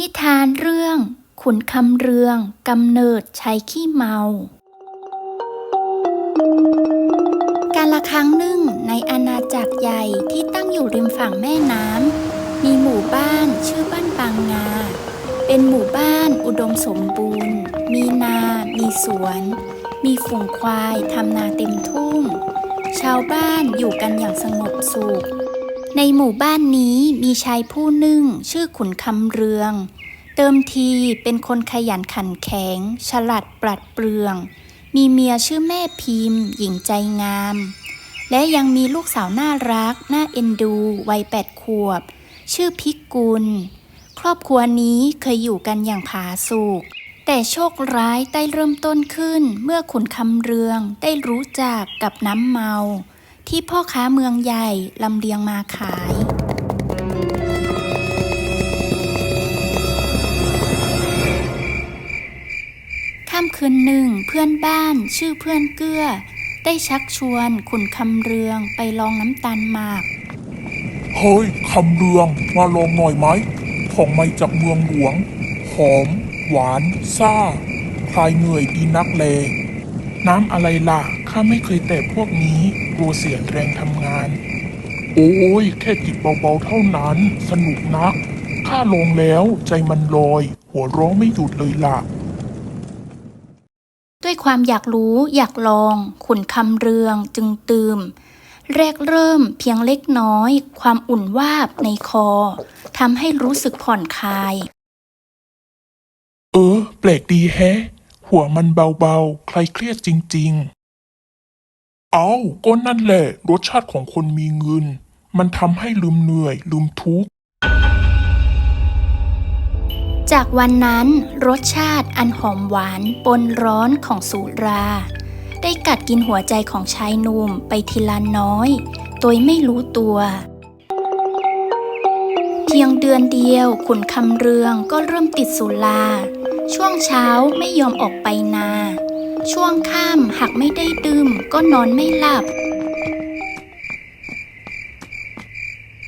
นิทานเรื่อง ขุนคำเรืองกำเนิดชายขี้เมา การละครั้งหนึ่งในอาณาจักรใหญ่ที่ตั้งอยู่ริมฝั่งแม่น้ำมีหมู่บ้านชื่อบ้านปางงา เป็นหมู่บ้านอุดมสมบูรณ์ มีนา มีสวน มีฝูงควายทำนาเต็มทุ่ง ชาวบ้านอยู่กันอย่างสงบสุข ในหมู่บ้านนี้มีชายผู้หนึ่งชื่อขุนคำเรือง เติมทีเป็นคนขยันขันแข็ง ฉลาดปลัดเปลือง มีเมียชื่อแม่พิมพ์ หญิงใจงาม และยังมีลูกสาวน่ารัก น่าเอ็นดู วัยแปดขวบ ชื่อพิกุล ครอบครัวนี้เคยอยู่กันอย่างผาสุกแต่โชคร้ายได้เริ่มต้นขึ้นเมื่อขุนคำเรืองได้รู้จักกับน้ำเมา ที่พ่อค้าเมืองใหญ่ลำเลียงมาขาย ค่ำคืนหนึ่งเพื่อนบ้านชื่อเพื่อนเกื้อ ได้ชักชวนขุนคำเรืองไปลองน้ำตาลหมาก เฮ้ยคำเรืองมาลองหน่อยไหม ของไม่จากเมืองหลวง หอม หวานซ่าคลายเหนื่อยดีนักเล น้ำอะไรล่ะข้าไม่เคยแตะพวกนี้ กลัวเสียแรงทำงาน โอ้ย แค่จิบเบาๆเท่านั้น สนุกนัก ข้าลงแล้วใจมันลอย หัวเร้องไม่หยุดเลยล่ะ ด้วยความอยากรู้อยากลอง ขุนคำเรืองจึงตืมแรกเริ่มเพียงเล็กน้อย ความอุ่นวาบในคอทำให้รู้สึกผ่อนคลาย เออ แปลกดีแฮะ หัวมันเบาๆ ใครเครียดจริง ๆ เอาก็นั่นแหละ รสชาติของคนมีเงิน มันทำให้ลืมเหนื่อย ลืมทุกข์ จากวันนั้นรสชาติอันหอมหวานปนร้อนของสุรา ได้กัดกินหัวใจของชายหนุ่มไปทีละน้อย โดยไม่รู้ตัวเพียงเดือนเดียวขุนคำเรืองก็เริ่มติดสุรา ช่วงเช้าไม่ยอมออกไปนา ช่วงค่ำหากไม่ได้ดื่มก็นอนไม่หลับ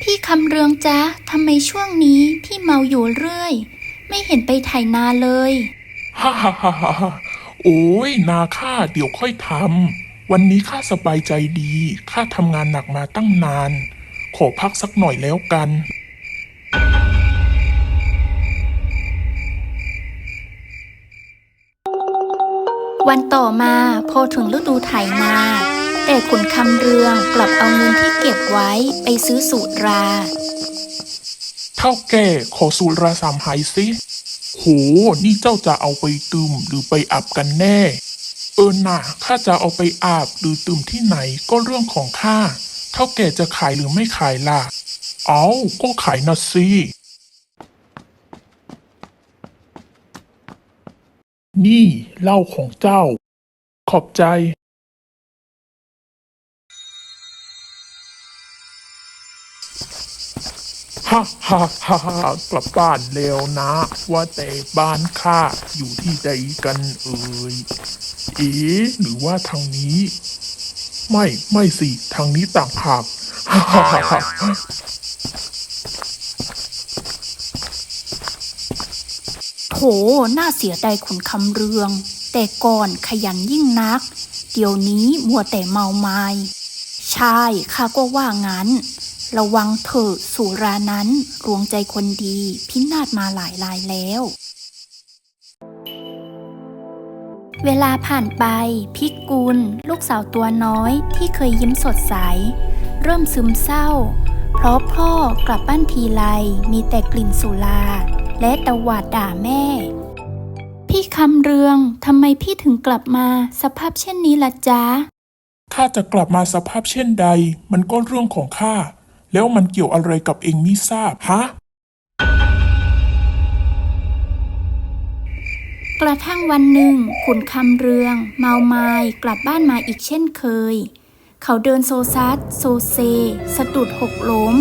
พี่คำเรืองจ๊ะทำไมช่วงนี้พี่เมาอยู่เรื่อย ไม่เห็นไปไถนาเลยฮ่าฮ่าฮ่าฮ่าโอ้ยนาข้าเดี๋ยวค่อยทำวันนี้ข้าสบายใจดีข้าทำงานหนักมาตั้งนาน ขอพักสักหน่อยแล้วกัน วันต่อมาพอถึงฤดูไถนา แต่ขุนคำเรืองกลับเอาเงินที่เก็บไว้ไปซื้อสุรา เท่าแก่ขอสูตรราสามหายสิโห นี่เจ้าจะเอาไปตื่มหรือไปอาบกันแน่ เออน่ะข้าจะเอาไปอาบหรือตื่มที่ไหนก็เรื่องของข้า เท่าแก่จะขายหรือไม่ขายล่ะ เอาก็ขายนะสิ นี่เหล้าของเจ้า ขอบใจฮ่าฮ่าฮ่าฮ่ากลับบ้านเร็วนะ ว่าแต่บ้านข้าอยู่ที่ใดกันเอ่ย เอ๋หรือว่าทางนี้ ไม่ ไม่สิ ทางนี้ต่างหากฮ่าฮ่าฮ่า โถน่าเสียดายขุนคำเรือง แต่ก่อนขยันยิ่งนัก เดี๋ยวนี้มัวแต่เมาไมา้ใช่ข้าก็ว่างั้น ระวังเถอะสุรานั้นรวงใจคนดีพินาศมาหลายรายแล้ว เวลาผ่านไปพิกุล ลูกสาวตัวน้อยที่เคยยิ้มสดใส เริ่มซึมเศร้า เพราะพ่อกลับบ้านทีไรมีแต่กลิ่นสุรา และตวาดด่าแม่ พี่คำเรืองทำไมพี่ถึงกลับมาสภาพเช่นนี้ล่ะจ๊ะข้าจะกลับมาสภาพเช่นใด มันก็เรื่องของข้า แล้วมันเกี่ยวอะไรกับเองมิทราบฮะ กระทั่งวันหนึ่งขุนคำเรือง เมาไม้กลับบ้านมาอีกเช่นเคย เขาเดินโซซัดโซเซ สะดุดหกล้ม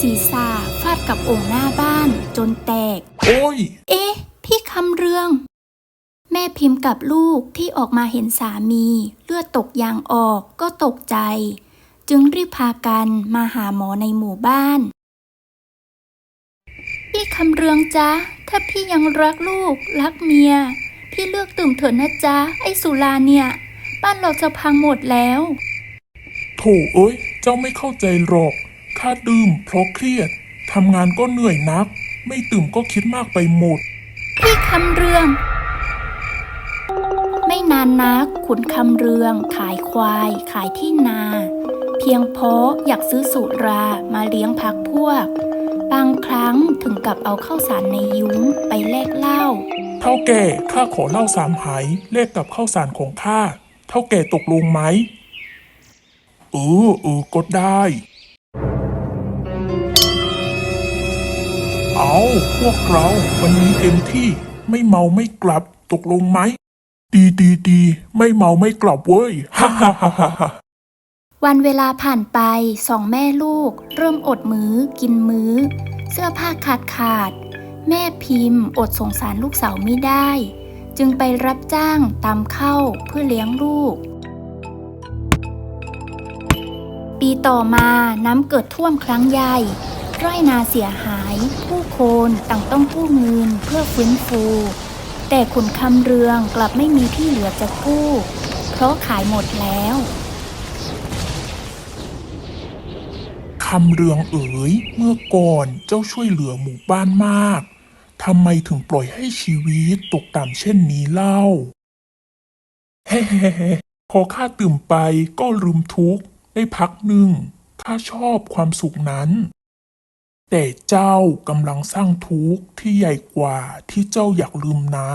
ศีรษะฟาดกับโอ่งหน้าบ้านจนแตก โอ้ย เอ๊ะ พี่คำเรือง แม่พิมพ์กับลูกที่ออกมาเห็นสามี เลือดตกยางออกก็ตกใจ จึงรีบพากันมาหาหมอในหมู่บ้าน พี่คำเรืองจ๊ะ ถ้าพี่ยังรักลูก รักเมีย พี่เลือกตื่มเถอะนะจ๊ะ ไอ้สุราเนี่ย บ้านเราจะพังหมดแล้ว โถเอ้ย เจ้าไม่เข้าใจหรอก ข้าดื่มเพราะเครียดทำงานก็เหนื่อยนัก ไม่ตื่มก็คิดมากไปหมด พี่คำเรือง ไม่นานนักขุนคำเรือง ขายควาย ขายที่นา เพียงเพราะอยากซื้อสุรามาเลี้ยงพักพวก บางครั้งถึงกับเอาข้าวสารในยุ้งไปแลกเหล้าเท่าแก่ข้าขอเหล่าสามไหายแลกกับข้าวสารของข้าเท่าแก่ตกลงไหมเออเออก็ได้ เอาพวกเราวันนี้เต็มที่ไม่เมาไม่กลับตกลงไหมดีดีดีไม่เมาไม่กลับเว้ยฮ่าฮ่าฮ่าฮ่าวันเวลาผ่านไปสองแม่ลูก เริ่มอดมื้อ กินมื้อ เสื้อผ้าขาดขาด แม่พิมพ์ อดสงสารลูกสาวไม่ได้ จึงไปรับจ้างตำข้าเพื่อเลี้ยงลูก ปีต่อมาน้ำเกิดท่วมครั้งใหญ่ ไร่นาเสียหาย ผู้คนต่างต้องกู้เงินเพื่อฟื้นฟู แต่ขุนคำเรืองกลับไม่มีที่เหลือจะกู้ เพราะขายหมดแล้วคำเรืองเอ๋ย เมื่อก่อนเจ้าช่วยเหลือหมู่บ้านมากทำไมถึงปล่อยให้ชีวิตตกต่ำเช่นนี้เล่าเฮ้ๆพอข้าตื่มไปก็ลืมทุกข์ได้พักหนึ่งข้าชอบความสุขนั้น แต่เจ้ากำลังสร้างทุกข์ที่ใหญ่กว่าที่เจ้าอยากลืมนะ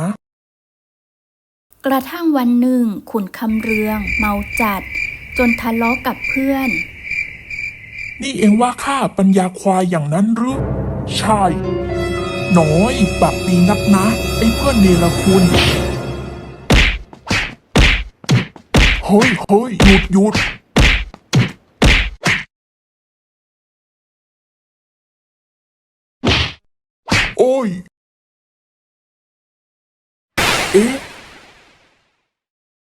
กระทั่งวันหนึ่ง ขุนคำเรือง เมาจัด จนทะเลาะกับเพื่อน นี่เองว่าข้าปัญญาควายอย่างนั้นหรือ ใช่ น้อยปากดีนักนะ ไอ้เพื่อนเนรคุณเฮ้ยเฮ้ยหยุดหยุด โอ้ย เอ๊ะ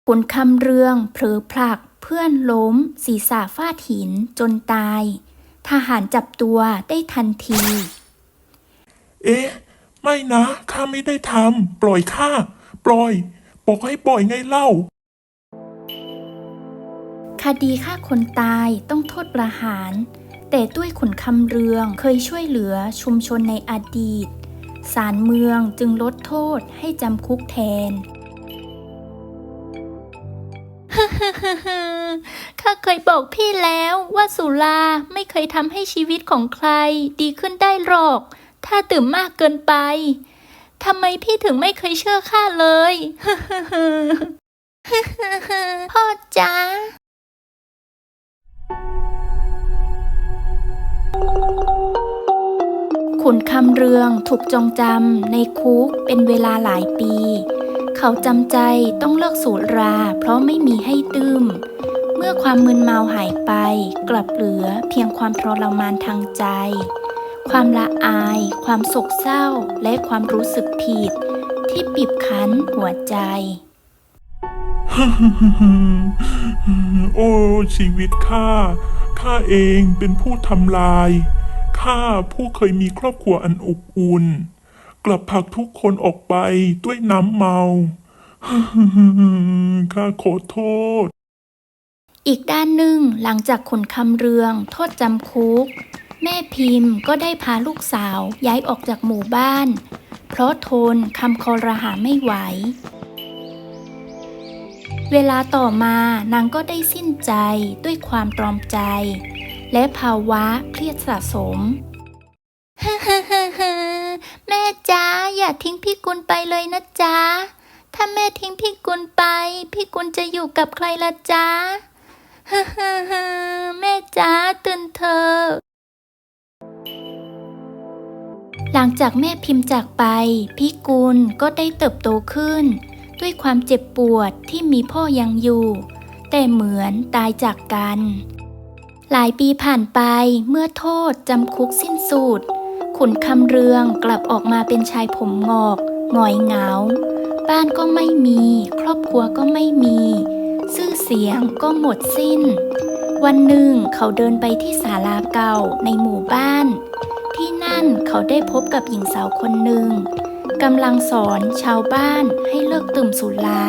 ขุนคำเรืองเผลอผลักเพื่อนล้ม ศีรษะฟาดหินจนตาย ทหารจับตัวได้ทันที เอ๊ะ ไม่นะ ข้าไม่ได้ทำ ปล่อยข้า ปล่อย บอกให้ปล่อยไงเล่า คดีฆ่าคนตายต้องโทษประหาร แต่ด้วยขุนคำเรืองเคยช่วยเหลือชุมชนในอดีต ศาลเมืองจึงลดโทษให้จำคุกแทนข้าเคยบอกพี่แล้วว่าสุราไม่เคยทำให้ชีวิตของใครดีขึ้นได้หรอก ถ้าตื่มมากเกินไป ทำไมพี่ถึงไม่เคยเชื่อข้าเลย พ่อจ๊ะ ขุนคำเรืองถูกจองจำในคุกเป็นเวลาหลายปี เขาจำใจต้องเลิกสูบราเพราะไม่มีให้ดื่ม เมื่อความมึนเมาหายไป กลับเหลือเพียงความทรมานทางใจ ความละอาย ความโศกเศร้าและความรู้สึกผิด ที่บีบคั้นหัวใจโอ้ชีวิตข้าข้าเองเป็นผู้ทำลาย ข้าผู้เคยมีครอบครัวอันอบอุ่น กลับผลักทุกคนออกไปด้วยน้ำเมา ข้าขอโทษ อีกด้านหนึ่งหลังจากขนคำเรือง โทษจำคุก แม่พิมพ์ก็ได้พาลูกสาวย้ายออกจากหมู่บ้าน เพราะทนคำคอรหาไม่ไหว เวลาต่อมานางก็ได้สิ้นใจด้วยความตรอมใจ และภาวะเครียดสะสมแม่จ้าอย่าทิ้งพี่กุลไปเลยนะจ๊ะถ้าแม่ทิ้งพี่กุลไป พี่กุลจะอยู่กับใครละจ๊ะแม่จ้าตื่นเถอะหลังจากแม่พิมพ์จากไป พี่กุลก็ได้เติบโตขึ้น ด้วยความเจ็บปวดที่มีพ่อยังอยู่ แต่เหมือนตายจากกัน หลายปีผ่านไปเมื่อโทษจำคุกสิ้นสุดขุนคำเรืองกลับออกมาเป็นชายผมงอกหงอยเหงา บ้านก็ไม่มี ครอบครัวก็ไม่มีชื่อเสียงก็หมดสิ้น วันหนึ่งเขาเดินไปที่ศาลาเก่าในหมู่บ้าน ที่นั่นเขาได้พบกับหญิงสาวคนหนึ่งกำลังสอนชาวบ้านให้เลิกดื่มสุรา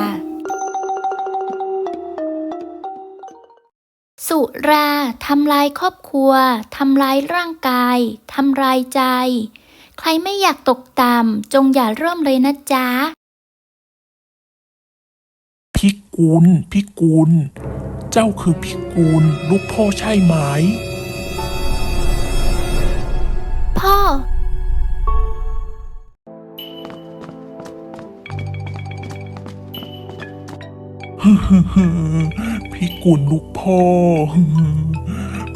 สุราทำลายครอบครัวทำลายร่างกายทำลายใจ ใครไม่อยากตกต่ำจงอย่าเริ่มเลยนะจ๊ะพิกุลพิกุล เจ้าคือพิกุลลูกพ่อใช่ไหม พ่อ พิกุลลูกพ่อ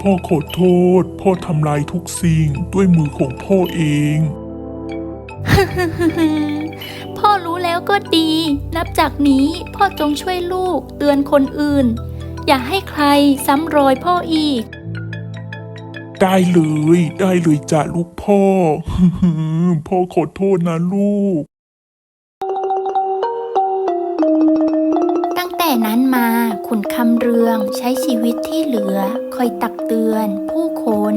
พ่อขอโทษ พ่อทำลายทุกสิ่งด้วยมือของพ่อเอง พ่อรู้แล้วก็ดี นับจากนี้พ่อจงช่วยลูกเตือนคนอื่น อย่าให้ใครซ้ำรอยพ่ออีก ได้เลย ได้เลยจ้ะลูกพ่อ พ่อขอโทษนะลูก ตั้งแต่นั้นมา ขุนคำเรืองใช้ชีวิตที่เหลือคอยตักเตือน ผู้คน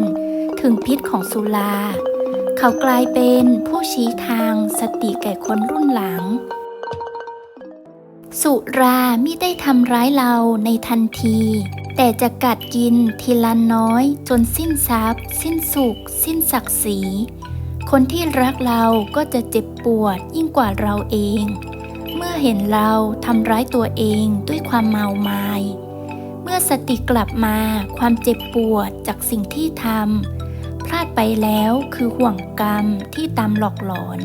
ถึงพิษของสุรา เขากลายเป็นผู้ชี้ทางสติแก่คนรุ่นหลัง สุราไม่ได้ทำร้ายเราในทันที แต่จะกัดกินทีละน้อย จนสิ้นทรัพย์ สิ้นสุข สิ้นศักดิ์ศรีคนที่รักเราก็จะเจ็บปวดยิ่งกว่าเราเอง อเห็นเราทำร้ายตัวเองด้วยความเมามาย เมื่อสติกลับมาความเจ็บปวดจากสิ่งที่ทำพลาดไปแล้วคือห่วงกรรมที่ตามหลอกหลอน